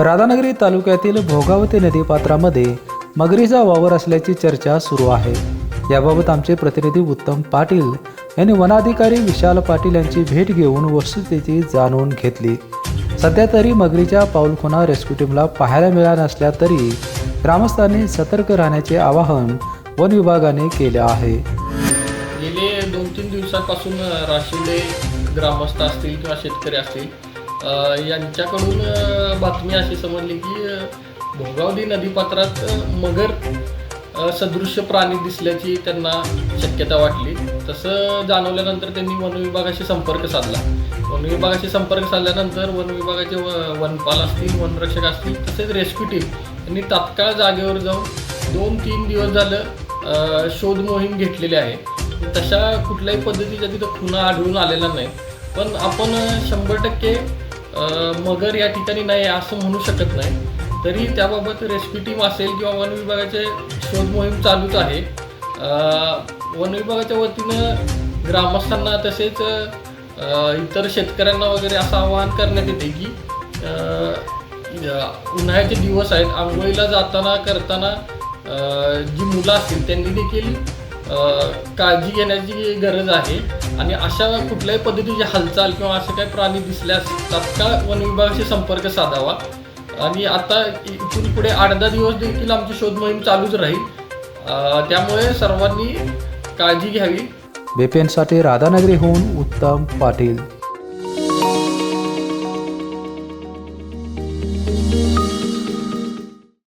राधानगरी तालुक्यातील भोगावती नदीपात्रामध्ये मगरीचा वावर असल्याची चर्चा सुरू आहे. याबाबत आमचे प्रतिनिधी उत्तम पाटील यांनी वनाधिकारी विशाल पाटील यांची भेट घेऊन वस्तुस्थिती जाणून घेतली. सध्या तरी मगरीच्या पाऊलखुणा रेस्क्यू टीमला पाहायला मिळाल्या नसल्या तरी ग्रामस्थांनी सतर्क राहण्याचे आवाहन वन विभागाने केले आहे. गेले दोन तीन दिवसापासून अ, ग्रामस्थ असतील किंवा शेतकरी असतील यांच्याकडून बातमी अशी समजली की भोगावली नदीपात्रात मगर सदृश्य प्राणी दिसल्याची त्यांना शक्यता वाटली. तसं जाणवल्यानंतर त्यांनी वनविभागाशी संपर्क साधला. वनविभागाशी संपर्क साधल्यानंतर वन विभागाचे व वनपाल असतील वनरक्षक असतील तसेच रेस्क्यू टीम यांनी तात्काळ जागेवर जाऊन दोन तीन दिवस झालं शोध मोहीम घेतलेली आहे. तशा कुठल्याही पद्धतीच्या तिथं खुणा आढळून आलेल्या नाही. पण आपण शंभर टक्के मगर या ठिकाणी नाही आहे असं म्हणू शकत नाही. तरी त्याबाबत रेस्क्यू टीम असेल किंवा वन विभागाचे शोध मोहीम चालूच आहे. वन विभागाच्या वतीनं ग्रामस्थांना तसेच इतर शेतकऱ्यांना वगैरे असं आवाहन करण्यात येते की उन्हाळ्याचे दिवस आहेत. आंघोळीला जाताना करताना जी मुलं असतील त्यांनी देखील काळजी घेण्याची गरज आहे. आणि अशा कुठल्याही पद्धतीची हालचाल किंवा असं काही प्राणी दिसल्यास तात्काळ वन विभागाशी संपर्क साधावा. आणि आता इथून पुढे आठ दहा दिवस देखील आमची शोध मोहीम चालूच राहील. त्यामुळे सर्वांनी काळजी घ्यावी. बेपेनसाठी राधानगरीहून उत्तम पाटील.